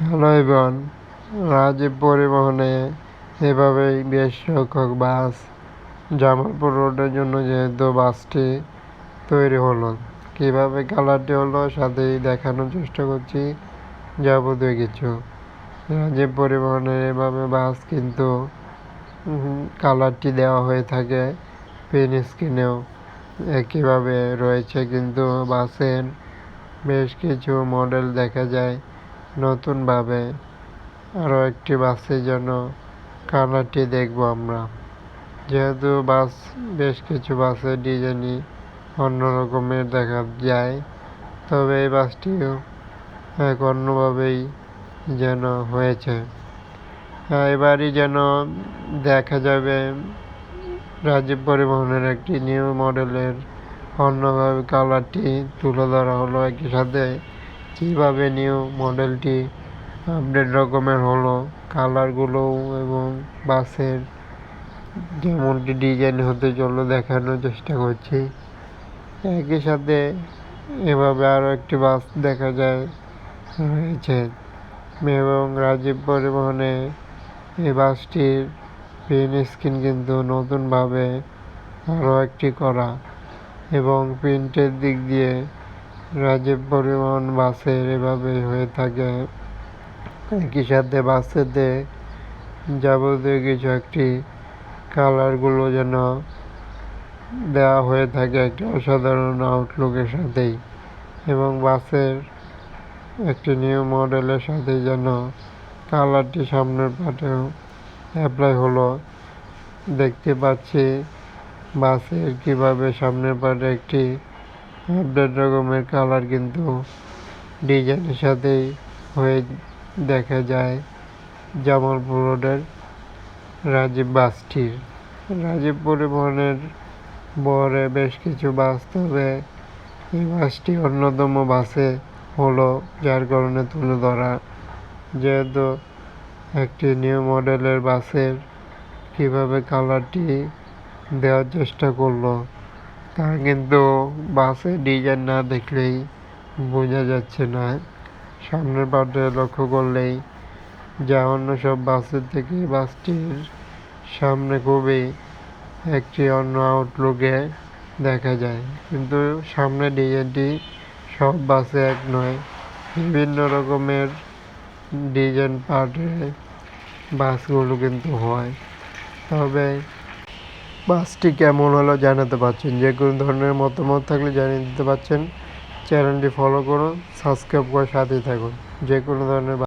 Hello Evan Rajib পরিবহনে এভাবেই বেশ সংখ্যক বাস জামালপুর রোডের জন্য যেহেতু বাসটি তৈরি হলো, কীভাবে কালারটি হলো সাথেই দেখানোর চেষ্টা করছি, যাবতীয় কিছু। রাজীব পরিবহনের এভাবে বাস কিন্তু কালারটি দেওয়া হয়ে থাকে পেন স্ক্রিনেও। একইভাবে রয়েছে কিন্তু বাসের বেশ কিছু মডেল দেখা যায় নতুনভাবে আরও একটি বাসে যেন কালারটি দেখব আমরা। যেহেতু বাস, বেশ কিছু বাসের ডিজাইনই অন্য রকমের দেখা যায়, তবে এই বাসটিও এক অন্যভাবেই যেন হয়েছে। এবারই যেন দেখা যাবে, রাজীব পরিবহনের একটি নিউ মডেলের অন্যভাবে কালারটি তুলে ধরা হলো একই সাথে। কীভাবে নিউ মডেলটি আপডেট রকমের হলো কালারগুলো এবং বাসের যেমনটি ডিজাইন হতে চলো দেখানোর চেষ্টা করছি। একই সাথে এভাবে আরও একটি বাস দেখা যায়, রয়েছে। এবং রাজীব পরিবহনে এই বাসটির প্রিন্ট স্ক্রিন কিন্তু নতুনভাবে আরও একটি করা এবং প্রিন্টের দিক দিয়ে রাজীব পরিবহন বাসের এভাবে হয়ে থাকে। একই সাথে বাসেতে যাবতীয় কিছু একটি কালারগুলো যেন দেওয়া হয়ে থাকে একটি অসাধারণ আউটলুকের সাথেই এবং বাসের একটি নিউ মডেলের সাথে যেন কালারটি সামনের পাটেও অ্যাপ্লাই হলো। দেখতে পাচ্ছি বাসের কীভাবে সামনের পাটে একটি আপডেট রকমের কালার কিন্তু ডিজাইনের সাথেই হয়ে দেখা যায়। জামালপুর রোডের রাজীব বাসটির রাজীব পরিবহনের বরে বেশ কিছু বাস, তবে এই বাসটি অন্যতম বাসে হলো, যার কারণে তুলে ধরা। যেহেতু একটি নিউ মডেলের বাসের কীভাবে কালারটি দেওয়ার চেষ্টা করল তা কিন্তু বাসে ডিজাইন না দেখলেই বোঝা যাচ্ছে না। সামনের পাটে লক্ষ্য করলেই যা অন্য সব বাসের থেকে বাসটির সামনে খুবই একটি অন্য আউটলুকে দেখা যায়। কিন্তু সামনে ডিজাইনটি সব বাসে এক নয়, বিভিন্ন রকমের ডিজাইন পার্টে বাসগুলো কিন্তু হয়। তবে বাসটি কেমন হলো জানাতে পারছেন। যে কোনো ধরনের মতামত থাকলে জানিয়ে দিতে পারছেন। চ্যানেলটি ফলো করুন, সাবস্ক্রাইব করে সাথেই থাকুন। যে কোনো ধরনের